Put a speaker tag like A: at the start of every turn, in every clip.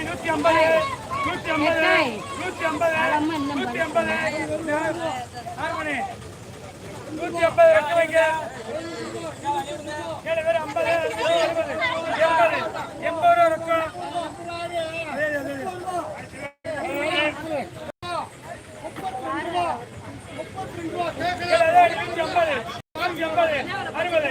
A: நூத்தி ஐம்பது. நூத்தி ஐம்பது நூத்தி ஐம்பது நூத்தி ஐம்பது ஆறு நூத்தி ஐம்பது ஏழு பேர் ஐம்பது எண்பது எண்பது எண்பது ரூபா இருக்கும் அதே அதே நூத்தி ஐம்பது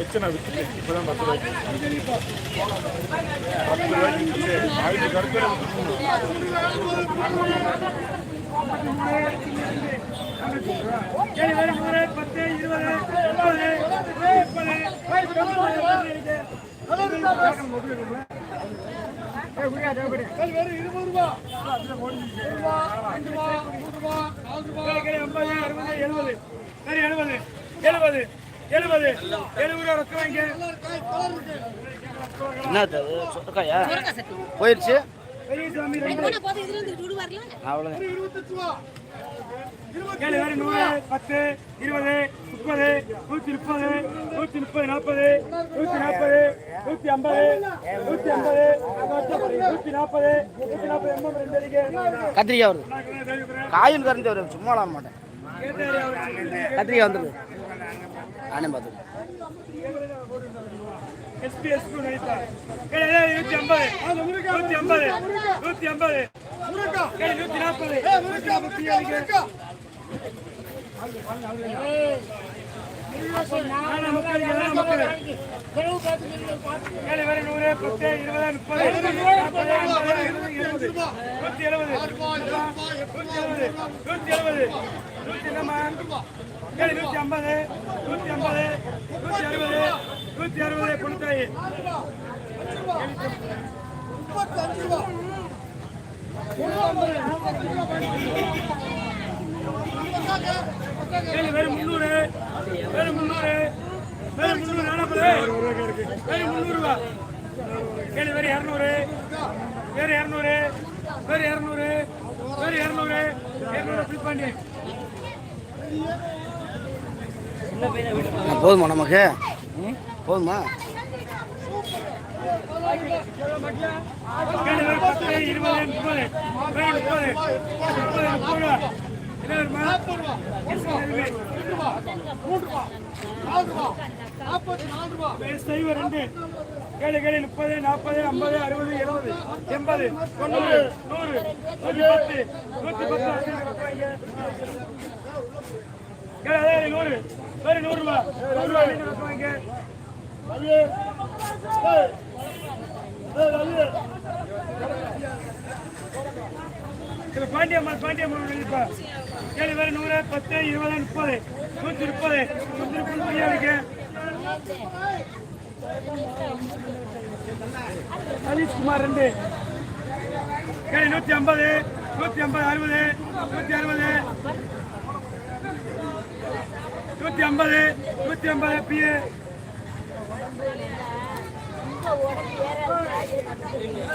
B: எத்தனை விட்டு இப்பதான் பத்து ரூபாய்க்கு பத்து ரூபாய்க்கு ஆயிரத்தி
A: ஏழு பேர் நூறு பத்து இருபது முப்பது ஐம்பது அறுபது எழுபது சரி எழுபது எழுபது எழுபது எழுபது ரூபா. ரொக்கம் வாங்க
C: என்னது போயிடுச்சு
A: பத்து இருபது முப்பது நூத்தி முப்பது நூத்தி முப்பது நாற்பது நூத்தி நாற்பது நூத்தி ஐம்பது நூத்தி ஐம்பது நூத்தி நாற்பது நூத்தி நாற்பது எண்பது ரெண்டு அடிக்கு.
C: கத்திரிக்காய் வருது. காயும் கறந்து வரும் சும்மா விளாட மாட்டேன். கத்திரிக்காய் வந்துடுது நானே பார்த்துருக்கேன்
A: எஸ்பி எஸ்பி நூத்தி ஐம்பது நூத்தி ஐம்பது நூத்தி ஐம்பது நூத்தி நாற்பது நூத்தி நாற்பத்தி ஏழு நூத்தி ஐம்பது நூத்தி ஐம்பது நூத்தி அறுபது நூத்தி அறுபது கொடுத்தாயி முந்நூறு முந்நூறு நானூறு பேர் முந்நூறு ரூபா ஏழு பேர் இரநூறு பேர் இரநூறு பேர் இரநூறு இரநூறு இரநூறு பிடிப்பாண்டி
C: போதுமா நமக்கு? போதுமா?
A: இருபது முப்பது முப்பது முப்பது முப்பது ரூபா ரெண்டு ஏழு ஏழு முப்பது நாற்பது ஐம்பது அறுபது எழுபது எண்பது தொண்ணூறு நூறு நூற்றி பத்து நூற்றி பத்து ஏழு நூறு வேறு நூறு ரூபா நூறு வாங்க அது அது இது பாண்டியம்மா பாண்டியம்மா இப்ப ஏழு பேர் நூறு பத்து இருபது முப்பது நூற்றி முப்பது. நூற்றி முப்பது பையன் இருக்கு சதீஷ்குமார் ரெண்டு. ஏழு நூற்றி ஐம்பது நூற்றி ஐம்பது அறுபது நூற்றி அறுபது. நூற்றி ஐம்பது நூற்றி ஐம்பது பி